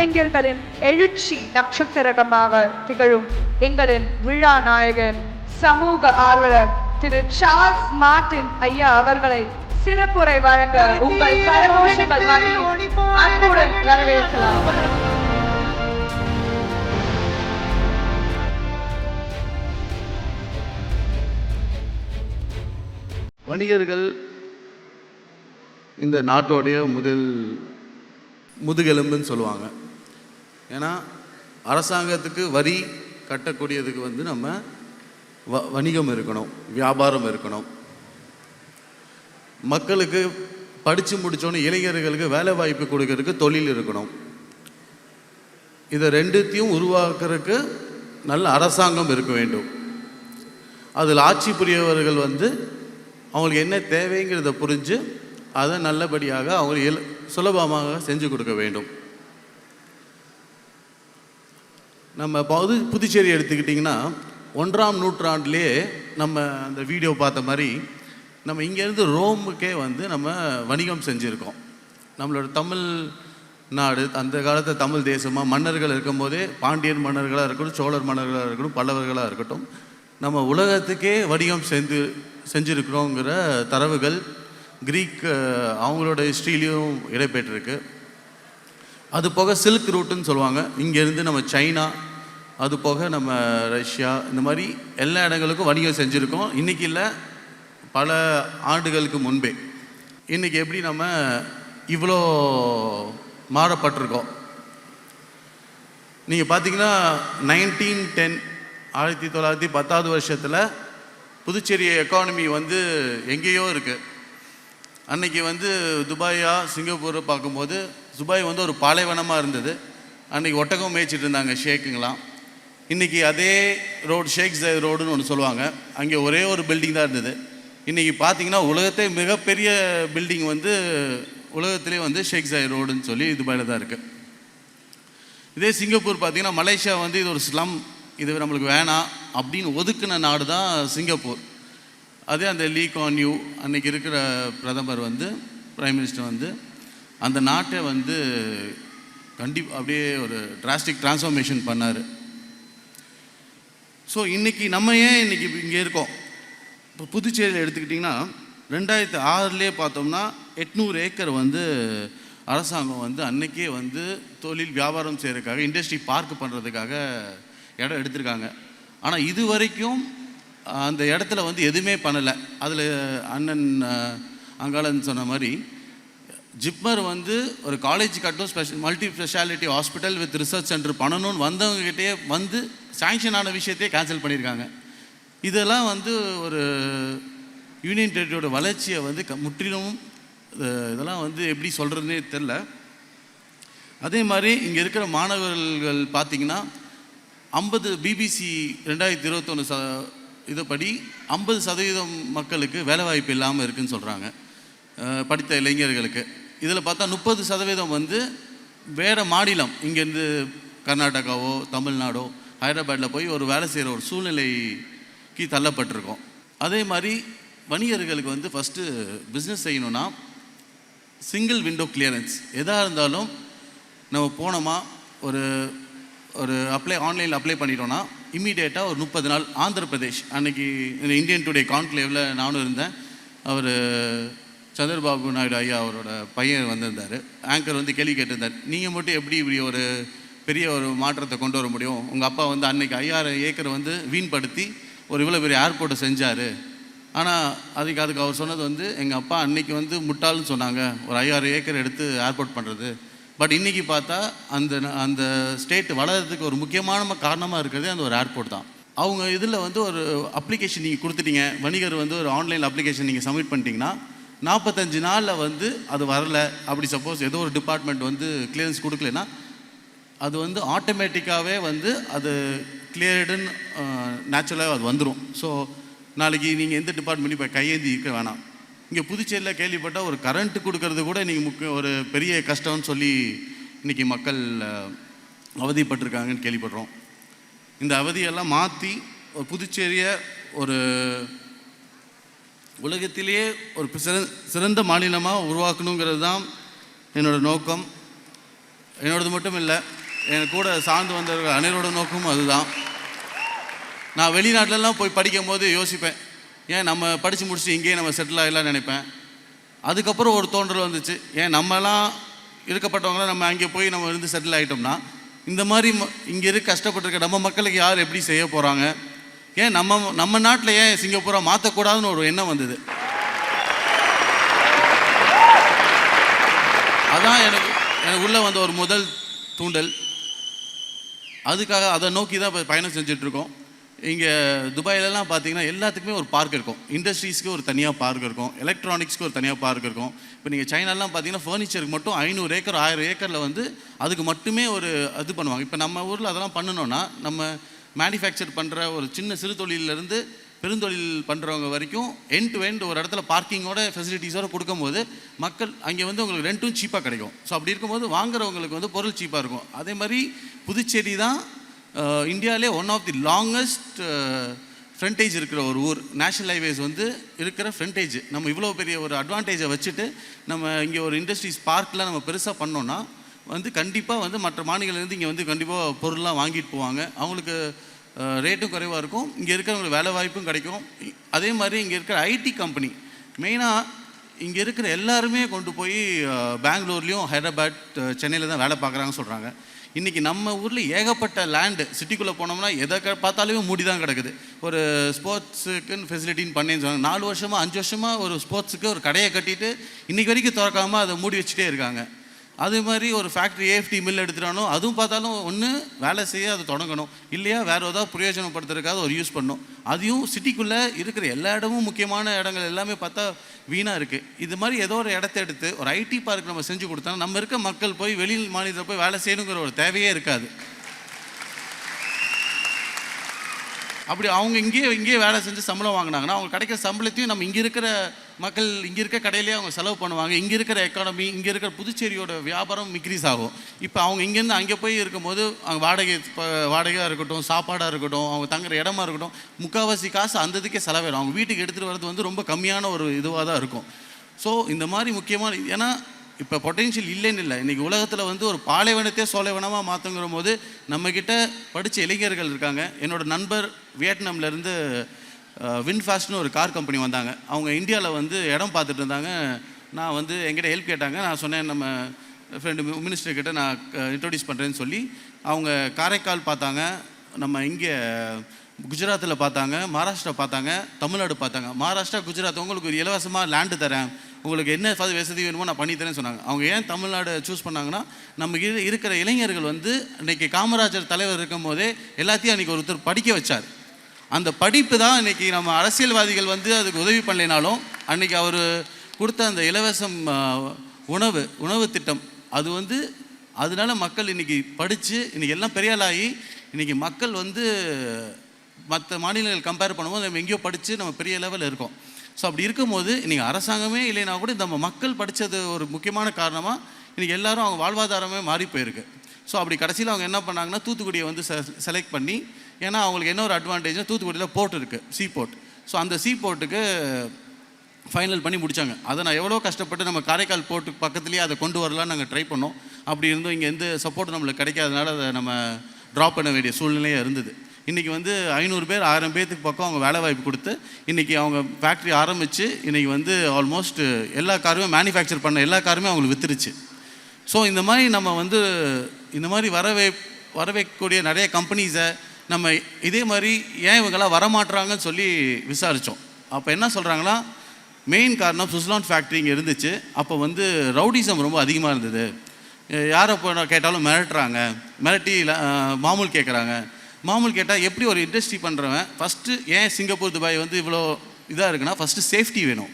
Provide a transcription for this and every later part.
இளைஞர்களின் எழுச்சி நட்சத்திரமாக திகழும் எங்களின் விழா நாயகன் சமூக ஆர்வலர் திரு சார்ஸ் மார்டின் ஐயா அவர்களை சிறப்புரை வழங்க உங்கள் கரகோஷங்கள் அன்புடன் வரவேற்கலாம். வணிகர்கள் இந்த நாட்டோடைய முதல் முதுகெலும்புன்னு சொல்லுவாங்க. ஏன்னா அரசாங்கத்துக்கு வரி கட்டக்கூடியதுக்கு வந்து நம்ம வ வணிகம் இருக்கணும் வியாபாரம் இருக்கணும். மக்களுக்கு படித்து முடித்தோன்னு இளைஞர்களுக்கு வேலை வாய்ப்பு கொடுக்கறதுக்கு தொழில் இருக்கணும். இதை ரெண்டுத்தையும் உருவாக்குறதுக்கு நல்ல அரசாங்கம் இருக்க வேண்டும். அதில் ஆட்சி புரியவர்கள் வந்து அவங்களுக்கு என்ன தேவைங்கிறத புரிஞ்சு அதை நல்லபடியாக அவங்க இல சுலபமாக செஞ்சு கொடுக்க வேண்டும். நம்ம புது புதுச்சேரி எடுத்துக்கிட்டிங்கன்னா ஒன்றாம் நூற்றாண்டிலே நம்ம அந்த வீடியோ பார்த்த மாதிரி நம்ம இங்கேருந்து ரோமுக்கே வந்து நம்ம வணிகம் செஞ்சுருக்கோம். நம்மளோட தமிழ் நாடு அந்த காலத்து தமிழ் தேசமாக மன்னர்கள் இருக்கும்போதே பாண்டியன் மன்னர்களாக இருக்கட்டும் சோழர் மன்னர்களாக இருக்கட்டும் பல்லவர்களாக இருக்கட்டும் நம்ம உலகத்துக்கே வணிகம் செஞ்சு செஞ்சுருக்கிறோங்கிற தரவுகள் கிரீக் அவங்களோட ஹிஸ்ட்ரியிலையும் இடம்பெற்றிருக்கு அது போக சில்க் ரூட்டுன்னு சொல்லுவாங்க. இங்கேருந்து நம்ம சைனா அது போக நம்ம ரஷ்யா இந்த மாதிரி எல்லா இடங்களுக்கும் வணிகம் செஞ்சுருக்கோம். இன்றைக்கி இல்லை பல ஆண்டுகளுக்கு முன்பே. இன்றைக்கி எப்படி நம்ம இவ்வளோ மாறப்பட்டிருக்கோம்? நீங்கள் பார்த்தீங்கன்னா நைன்டீன் டென் ஆயிரத்தி தொள்ளாயிரத்தி பத்தாவது வருஷத்தில் புதுச்சேரி எக்கானமி வந்து எங்கேயோ இருக்குது அன்னைக்கு வந்து துபாயா சிங்கப்பூரை பார்க்கும்போது துபாய் வந்து ஒரு பாலைவனமாக இருந்தது. அன்றைக்கி ஒட்டகம் மேய்ச்சிட்டு இருந்தாங்க ஷேக்குங்களாம் இன்றைக்கி அதே ரோடு ஷேக் ஜயத் ரோடுன்னு ஒன்று சொல்லுவாங்க. அங்கே ஒரே ஒரு பில்டிங் தான் இருந்தது. இன்றைக்கி பார்த்தீங்கன்னா உலகத்தை மிகப்பெரிய பில்டிங் வந்து உலகத்திலே வந்து ஷேக் ஜயத் ரோடுன்னு சொல்லி துபாயில் தான் இருக்குது இதே சிங்கப்பூர் பார்த்தீங்கன்னா மலேசியா வந்து இது ஒரு ஸ்லம் இது நம்மளுக்கு வேணாம் அப்படின்னு ஒதுக்குன நாடு தான் சிங்கப்பூர். அதே அந்த லீ கான் யூ அன்னைக்கு இருக்கிற பிரதமர் வந்து பிரைம் மினிஸ்டர் வந்து அந்த நாட்டை வந்து கண்டி அப்படியே ஒரு டிராஸ்டிக் டிரான்ஸ்ஃபர்மேஷன் பண்ணார். ஸோ இன்றைக்கி நம்ம ஏன் இன்றைக்கி இங்கே இருக்கோம்? இப்போ புதுச்சேரியில் எடுத்துக்கிட்டிங்கன்னா ரெண்டாயிரத்து ஆறுலேயே பார்த்தோம்னா எட்நூறு ஏக்கர் வந்து அரசாங்கம் வந்து அன்னைக்கே வந்து தொழில் வியாபாரம் செய்கிறதுக்காக இண்டஸ்ட்ரி பார்க் பண்ணுறதுக்காக இடம் எடுத்திருக்காங்க. ஆனால் இது வரைக்கும் அந்த இடத்துல வந்து எதுவுமே பண்ணலை. அதில் அண்ணன் அங்காளன் சொன்ன மாதிரி ஜிப்மர் வந்து ஒரு காலேஜ் கட்டணும் special multi speciality hospital with research center பண்ணணும்னு வந்தவங்ககிட்டே வந்து சாங்ஷன் ஆன விஷயத்தையே கேன்சல் பண்ணியிருக்காங்க. இதெல்லாம் வந்து ஒரு யூனியன் டெரிட்டரியோட வளர்ச்சியை வந்து க முற்றிலும் இதெல்லாம் வந்து எப்படி சொல்கிறதுனே தெரில அதே மாதிரி இங்கே இருக்கிற மாணவர்கள் பார்த்தீங்கன்னா ஐம்பது பிபிசி ரெண்டாயிரத்தி இருபத்தொன்று ச இதுபடி ஐம்பது சதவீதம் மக்களுக்கு வேலைவாய்ப்பு இல்லாமல் இருக்குதுன்னு சொல்கிறாங்க படித்த இளைஞர்களுக்கு. இதில் பார்த்தா முப்பது சதவீதம் வந்து வேறு மாநிலம். இங்கேருந்து கர்நாடகாவோ தமிழ்நாடோ ஹைதராபாத்தில் போய் ஒரு வேலை செய்கிற ஒரு சூழ்நிலைக்கு தள்ளப்பட்டிருக்கோம். அதே மாதிரி வணிகர்களுக்கு வந்து ஃபஸ்ட்டு பிஸ்னஸ் செய்யணும்னா சிங்கிள் விண்டோ கிளியரன்ஸ் எதாக இருந்தாலும் நம்ம போனோமா ஒரு ஒரு அப்ளை ஆன்லைனில் அப்ளை பண்ணிட்டோம்னா இம்மீடியேட்டாக ஒரு முப்பது நாள் ஆந்திர பிரதேஷ் அன்னைக்கு இந்த இந்தியன் டுடே கான்க்ளேவில் நானும் இருந்தேன். அவர் சந்திரபாபு நாயுடு ஐயா அவரோட பையன் வந்திருந்தார். ஆங்கர் வந்து கேள்வி கேட்டிருந்தார். நீங்கள் மட்டும் எப்படி இப்படி ஒரு பெரிய ஒரு மாற்றத்தை கொண்டு வர முடியும்? உங்கள் அப்பா வந்து அன்னைக்கு ஐயாயிரம் ஏக்கர் வந்து வீண்படுத்தி ஒரு இவ்வளோ பெரிய ஏர்போர்ட்டை செஞ்சார். ஆனால் அதுக்கு அதுக்கு அவர் சொன்னது வந்து எங்கள் அப்பா அன்னைக்கு வந்து முட்டாள்னு சொன்னாங்க. ஒரு ஐயாயிரம் ஏக்கர் எடுத்து ஏர்போர்ட் பண்ணுறது பட் இன்றைக்கி பார்த்தா அந்த அந்த ஸ்டேட் வளர்கிறதுக்கு ஒரு முக்கியமான காரணமாக இருக்கிறதே அந்த ஒரு ஏர்போர்ட் தான். அவங்க இதில் வந்து ஒரு அப்ளிகேஷன் நீங்கள் கொடுத்துட்டீங்க. வணிகர் வந்து ஒரு ஆன்லைன் அப்ளிகேஷன் நீங்கள் சப்மிட் பண்ணிட்டீங்கன்னா நாற்பத்தஞ்சு நாளில் வந்து அது வரல. அப்படி சப்போஸ் ஏதோ ஒரு டிபார்ட்மெண்ட் வந்து கிளியரன்ஸ் கொடுக்கலனா அது வந்து ஆட்டோமேட்டிக்காகவே வந்து அது கிளியர்டுன்னு நேச்சுரலாக அது வந்துடும் ஸோ நாளைக்கு நீங்கள் எந்த டிபார்ட்மெண்ட் இப்போ கையேந்தி இருக்க வேணாம். இங்கே புதுச்சேரியில் கேள்விப்பட்டால் ஒரு கரண்ட் கொடுக்கறது கூட நீங்கள் முக்கிய ஒரு பெரிய கஷ்டம்னு சொல்லி இன்றைக்கி மக்கள் அவதிப்பட்டிருக்காங்கன்னு கேள்விப்படுறோம். இந்த அவதியெல்லாம் மாற்றி ஒரு புதுச்சேரியை ஒரு உலகத்திலேயே ஒரு சிறந்த சிறந்த மாநிலமாக உருவாக்கணுங்கிறது தான் என்னோட நோக்கம். என்னோடது மட்டும் இல்லை என் கூட சார்ந்து வந்தவர்கள் அனைவரோட நோக்கமும் அதுதான். நான் வெளிநாட்டிலலாம் போய் படிக்கும் போது யோசிப்பேன் ஏன் நம்ம படித்து முடிச்சுட்டு இங்கேயே நம்ம செட்டில் ஆகிடலாம்னு நினைப்பேன். அதுக்கப்புறம் ஒரு தோன்றல் வந்துச்சு ஏன் நம்மலாம் இருக்கப்பட்டவங்களாம் நம்ம அங்கே போய் நம்ம இருந்து செட்டில் ஆகிட்டோம்னா இந்த மாதிரி இங்கே இருக்க கஷ்டப்பட்டுருக்க நம்ம மக்களுக்கு யார் எப்படி செய்ய போகிறாங்க ஏன் நம்ம நம்ம நாட்டில் ஏன் சிங்கப்பூரை மாற்றக்கூடாதுன்னு ஒரு எண்ணம் வந்தது? அதான் எனக்கு எனக்கு உள்ளே வந்த ஒரு முதல் தூண்டல். அதுக்காக அதை நோக்கி தான் இப்போ பயணம் செஞ்சிட்ருக்கோம். இங்கே துபாயிலலாம் பார்த்தீங்கன்னா எல்லாத்துக்குமே ஒரு பார்க் இருக்கும். இண்டஸ்ட்ரீஸ்க்கு ஒரு தனியாக பார்க் இருக்கும். எலக்ட்ரானிக்ஸ்க்கு ஒரு தனியாக பார்க் இருக்கும். இப்போ நீங்கள் சைனாலாம் பார்த்தீங்கன்னா ஃபர்னிச்சருக்கு மட்டும் ஐநூறு ஏக்கர் ஆயிரம் ஏக்கரில் வந்து அதுக்கு மட்டுமே ஒரு இது பண்ணுவாங்க. இப்போ நம்ம ஊரில் அதெல்லாம் பண்ணணும்னா நம்ம மேனுஃபேக்சர் பண்ணுற ஒரு சின்ன சிறு தொழிலிருந்து பெருந்தொழில் பண்ணுறவங்க வரைக்கும் எண்ட் டு எண்ட் ஒரு இடத்துல பார்க்கிங்கோட ஃபெசிலிட்டிஸோடு கொடுக்கும்போது மக்கள் அங்கே வந்து உங்களுக்கு ரெண்ட்டும் சீப்பாக கிடைக்கும். ஸோ அப்படி இருக்கும்போது வாங்குறவங்களுக்கு வந்து பொருள் சீப்பாக இருக்கும். அதே மாதிரி புதுச்சேரி தான் இந்தியாவிலே one of the longest frontage இருக்கிற ஒரு ஊர். நேஷனல் ஹைவேஸ் வந்து இருக்கிற ஃப்ரண்டேஜ் நம்ம இவ்வளோ பெரிய ஒரு அட்வான்டேஜை வச்சுட்டு நம்ம இங்கே ஒரு இண்டஸ்ட்ரீஸ் பார்க்கில் நம்ம பெருசாக பண்ணோன்னா வந்து கண்டிப்பாக வந்து மற்ற மாநிலங்கள்லேருந்து இங்கே வந்து கண்டிப்பாக பொருள்லாம் வாங்கிட்டு போவாங்க. அவங்களுக்கு ரேட்டும் குறைவாக இருக்கும். இங்கே இருக்கிறவங்களுக்கு வேலை வாய்ப்பும் கிடைக்கும். அதே மாதிரி இங்கே இருக்கிற ஐடி கம்பெனி மெயினாக இங்கே இருக்கிற எல்லாருமே கொண்டு போய் பெங்களூர்லேயும் ஹைதராபாத் சென்னையில் தான் வேலை பார்க்குறாங்கன்னு சொல்கிறாங்க இன்றைக்கி நம்ம ஊரில் ஏகப்பட்ட லேண்டு சிட்டிக்குள்ளே போனோம்னா எதை க பார்த்தாலுமே மூடி தான் கிடக்குது. ஒரு ஸ்போர்ட்ஸுக்குன்னு ஃபெசிலிட்டின்னு பண்ணேன்னு சொன்னாங்க. நாலு வருஷமாக அஞ்சு வருஷமாக ஒரு ஸ்போர்ட்ஸுக்கு ஒரு கடையை கட்டிட்டு இன்றைக்கி வரைக்கும் திறக்காமல் அதை மூடி வச்சுட்டே இருக்காங்க. அதே மாதிரி ஒரு ஃபேக்ட்ரி ஏஎஃப்டி மில் எடுத்துட்டானோ அதுவும் பார்த்தாலும் ஒன்று வேலை செய்ய அது தொடங்கணும். இல்லையா வேறு ஏதாவது பிரயோஜனப்படுத்துறதுக்காக ஒரு யூஸ் பண்ணும் அதையும் சிட்டிக்குள்ளே இருக்கிற எல்லா இடமும் முக்கியமான இடங்கள் எல்லாமே பார்த்தா வீணாக இருக்குது இது மாதிரி ஏதோ ஒரு இடத்த எடுத்து ஒரு ஐடி பார்க் நம்ம செஞ்சு கொடுத்தா நம்ம இருக்க மக்கள் போய் வெளி மாநிலத்தில் போய் வேலை செய்யணுங்கிற ஒரு தேவையே இருக்காது. அப்படி அவங்க இங்கேயே இங்கேயே வேலை செஞ்சு சம்பளம் வாங்கினாங்கன்னா அவங்க கிடைக்கிற சம்பளத்தையும் நம்ம இங்கே இருக்கிற மக்கள் இங்கே இருக்க கடையிலேயே அவங்க செலவு பண்ணுவாங்க. இங்கே இருக்கிற எக்கானமி இங்கே இருக்கிற புதுச்சேரியோட வியாபாரம் இன்க்ரீஸ் ஆகும். இப்போ அவங்க இங்கேருந்து அங்கே போய் இருக்கும்போது அவங்க வாடகை இப்போ வாடகையாக இருக்கட்டும் சாப்பாடாக இருக்கட்டும் அவங்க தங்குற இடமா இருக்கட்டும் முக்கால்வாசி காசு அந்த இதுக்கே செலவிடும் அவங்க வீட்டுக்கு எடுத்துகிட்டு வர்றது வந்து ரொம்ப கம்மியான ஒரு இதுவாக தான் இருக்கும். ஸோ இந்த மாதிரி முக்கியமான ஏன்னா இப்போ பொட்டென்ஷியல் இல்லைன்னு இல்லை. இன்றைக்கி உலகத்தில் வந்து ஒரு பாலைவனத்தையே சோலைவனமாக மாற்றுங்கிற போது நம்மக்கிட்ட படித்த இளைஞர்கள் இருக்காங்க. என்னோடய நண்பர் வியட்நாம்லேருந்து வின்ஃபாஸ்ட்னு ஒரு கார் கம்பெனி வந்தாங்க. அவங்க இந்தியாவில் வந்து இடம் பார்த்துட்டு இருந்தாங்க. நான் வந்து என்கிட்ட ஹெல்ப் கேட்டாங்க. நான் சொன்னேன் நம்ம ஃப்ரெண்டு மினிஸ்டர் கிட்ட நான் இன்ட்ரொடியூஸ் பண்ணுறேன்னு சொல்லி. அவங்க காரைக்கால் பார்த்தாங்க. நம்ம இங்கே குஜராத்தில் பார்த்தாங்க. மகாராஷ்டிரா பார்த்தாங்க. தமிழ்நாடு பார்த்தாங்க. மகாராஷ்டிரா குஜராத் உங்களுக்கு ஒரு இலவசமாக லேண்டு தரேன். உங்களுக்கு என்ன வசதி வேணுமோ நான் பண்ணித்தரேன்னு சொன்னாங்க. அவங்க ஏன் தமிழ்நாடு சூஸ் பண்ணாங்கன்னா நம்ம இரு- இருக்கிற இளைஞர்கள் வந்து இன்னைக்கு காமராஜர் தலைவர் இருக்கும் போதே எல்லாத்தையும் அன்றைக்கி ஒருத்தர் படிக்க வச்சார். அந்த படிப்பு தான் இன்றைக்கி நம்ம அரசியல்வாதிகள் வந்து அதுக்கு உதவி பண்ணலைனாலும் அன்னைக்கு அவர் கொடுத்த அந்த இலவசம் உணவு உணவு திட்டம். அது வந்து அதனால மக்கள் இன்றைக்கி படித்து இன்றைக்கி எல்லாம் பெரிய ஆளாகி இன்னைக்கு மக்கள் வந்து மற்ற மாநிலங்கள் கம்பேர் பண்ணும்போது நம்ம எங்கேயோ படித்து நம்ம பெரிய லெவலில் இருக்கோம். ஸோ அப்படி இருக்கும்போது இன்றைக்கி அரசாங்கமே இல்லைனா கூட நம்ம மக்கள் படித்தது ஒரு முக்கியமான காரணமாக இன்றைக்கி எல்லாரும் அவங்க வாழ்வாதாரமே மாறி போயிருக்கு. ஸோ அப்படி கடைசியில் அவங்க என்ன பண்ணாங்கன்னா தூத்துக்குடியை வந்து செலக்ட் பண்ணி ஏன்னா அவங்களுக்கு என்ன ஒரு அட்வான்டேஜ்னா தூத்துக்குடியில் போர்ட் இருக்குது சீ போர்ட் ஸோ அந்த சீ போர்ட்டுக்கு ஃபைனல் பண்ணி முடிச்சாங்க. அதை நான் எவ்வளோ கஷ்டப்பட்டு நம்ம காரைக்கால் போர்ட்டுக்கு பக்கத்துலேயே அதை கொண்டு வரலாம்னு நாங்கள் ட்ரை பண்ணோம். அப்படி இருந்தும் இங்கே எந்த சப்போர்ட் நம்மளுக்கு கிடைக்காதனால அதை நம்ம ட்ராப் பண்ண வேண்டிய சூழ்நிலையாக இருந்தது. இன்றைக்கி வந்து ஐநூறு பேர் ஆயிரம் பேர்த்துக்கு பக்கம் அவங்க வேலை வாய்ப்பு கொடுத்து இன்றைக்கி அவங்க ஃபேக்ட்ரி ஆரம்பித்து இன்றைக்கி வந்து ஆல்மோஸ்ட் எல்லா காருமே மேனுஃபேக்சர் பண்ண எல்லா காருமே அவங்களுக்கு வித்துருச்சு. ஸோ இந்த மாதிரி நம்ம வந்து இந்த மாதிரி வரவே வரவேற்கக்கூடிய நிறைய கம்பெனிஸை நம்ம இதே மாதிரி ஏன் இவங்களாம் வரமாட்டுறாங்கன்னு சொல்லி விசாரித்தோம் அப்போ என்ன சொல்கிறாங்களா மெயின் காரணம் சுஸ்லான் ஃபேக்ட்ரி இங்கே இருந்துச்சு. அப்போ வந்து ரவுடிசம் ரொம்ப அதிகமாக இருந்தது. யாரை இப்போ கேட்டாலும் மிரட்டுறாங்க. மிரட்டி மாமூல் கேட்குறாங்க மாமூல் கேட்டால் எப்படி ஒரு இண்டஸ்ட்ரி பண்ணுறவன் ஃபஸ்ட்டு ஏன் சிங்கப்பூர் துபாய் வந்து இவ்வளோ இதாக இருக்குன்னா ஃபஸ்ட்டு சேஃப்டி வேணும்.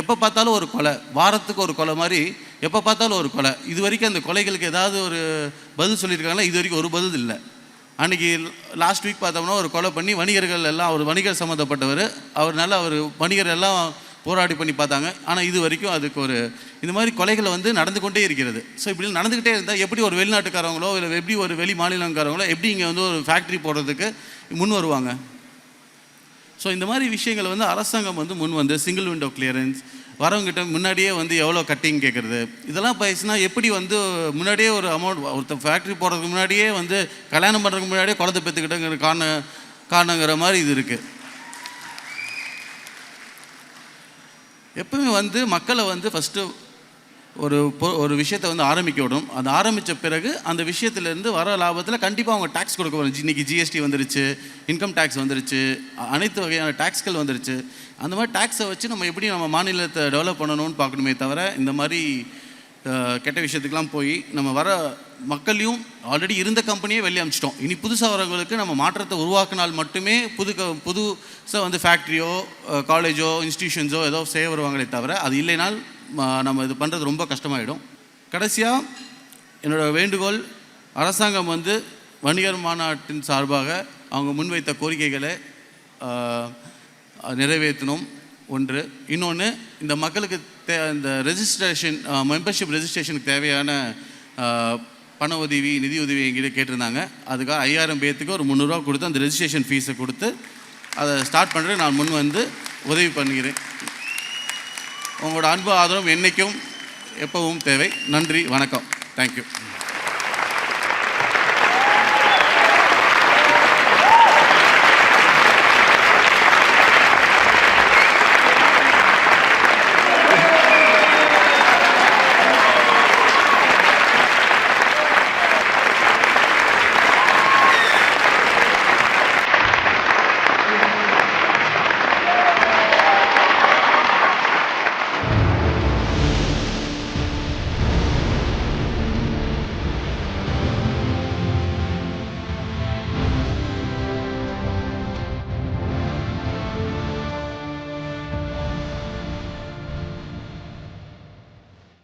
எப்போ பார்த்தாலும் ஒரு கொலை வாரத்துக்கு ஒரு கொலை மாதிரி எப்போ பார்த்தாலும் ஒரு கொலை. இது வரைக்கும் அந்த கொலைகளுக்கு ஏதாவது ஒரு பதில் சொல்லியிருக்காங்களா? இது வரைக்கும் ஒரு பதில் இல்லை. அன்றைக்கி லாஸ்ட் வீக் பார்த்தோம்னா ஒரு கொலை பண்ணி வணிகர்கள் எல்லாம் ஒரு வணிகர் சம்மந்தப்பட்டவர் அவர் நல்லா அவர் வணிகர் எல்லாம் போராடி பண்ணி பார்த்தாங்க. ஆனால் இது வரைக்கும் அதுக்கு ஒரு இந்த மாதிரி கொலைகளை வந்து நடந்து கொண்டே இருக்கிறது. ஸோ இப்படி நடந்துக்கிட்டே இருந்தால் எப்படி ஒரு வெளிநாட்டுக்காரங்களோ இல்லை எப்படி ஒரு வெளி மாநிலங்காரங்களோ எப்படி இங்கே வந்து ஒரு ஃபேக்ட்ரி போடுறதுக்கு முன் வருவாங்க? ஸோ இந்த மாதிரி விஷயங்களை வந்து அரசாங்கம் வந்து முன் வந்து சிங்கிள் விண்டோ கிளியரன்ஸ் வரவங்கிட்ட முன்னாடியே வந்து எவ்வளோ கட்டிங் கேட்குறது இதெல்லாம் பேசினா எப்படி வந்து முன்னாடியே ஒரு அமௌண்ட் ஒருத்தர் ஃபேக்ட்ரி போகிறதுக்கு முன்னாடியே வந்து கல்யாணம் பண்ணுறதுக்கு முன்னாடியே குழந்தை பெற்றுக்கிட்டங்கிற காரணம் காரணங்கிற மாதிரி இது இருக்குது எப்பவுமே வந்து மக்களை வந்து ஃபஸ்ட்டு ஒரு பொ- ஒரு விஷயத்தை வந்து ஆரம்பிக்க விடும் அது ஆரம்பித்த பிறகு அந்த விஷயத்துலேருந்து வர லாபத்தில் கண்டிப்பாக அவங்க டேக்ஸ் கொடுக்க வரும் இன்றைக்கி ஜிஎஸ்டி வந்துருச்சு இன்கம் டேக்ஸ் வந்துருச்சு அனைத்து வகையான டேக்ஸ்கள் வந்துருச்சு. அந்த மாதிரி டேக்ஸை வச்சு நம்ம எப்படி நம்ம மாநிலத்தை டெவலப் பண்ணணும்னு பார்க்கணுமே தவிர இந்த மாதிரி கெட்ட விஷயத்துக்கெலாம் போய் நம்ம வர மக்களையும் ஆல்ரெடி இருந்த கம்பெனியே வெளியே அமிச்சிட்டோம். இனி புதுசாக வரவங்களுக்கு நம்ம மாற்றத்தை உருவாக்கினால் மட்டுமே புது க புதுசாக வந்து ஃபேக்ட்ரியோ காலேஜோ இன்ஸ்டியூஷன்ஸோ ஏதோ செய்ய வருவாங்களே தவிர அது இல்லைனால் நம்ம இது பண்ணுறது ரொம்ப கஷ்டமாயிடும். கடைசியாக என்னோட வேண்டுகோள் அரசாங்கம் வந்து வணிகர் மாநாட்டின் சார்பாக அவங்க முன்வைத்த கோரிக்கைகளை நிறைவேற்றணும். ஒன்று. இன்னொன்று இந்த மக்களுக்கு தே இந்த ரெஜிஸ்ட்ரேஷன் மெம்பர்ஷிப் ரெஜிஸ்ட்ரேஷனுக்கு தேவையான பண உதவி நிதி உதவி எங்கிட்ட கேட்டிருந்தாங்க. அதுக்காக ஐயாயிரம் பேர்த்துக்கு ஒரு முந்நூறுரூவா கொடுத்து அந்த ரெஜிஸ்ட்ரேஷன் ஃபீஸை கொடுத்து அதை ஸ்டார்ட் பண்ணுறேன் நான் முன் வந்து உதவி பண்ணுகிறேன். உங்களோட அன்பு ஆதரவும் என்றைக்கும் எப்பவும் தேவை. நன்றி வணக்கம். தேங்க்யூ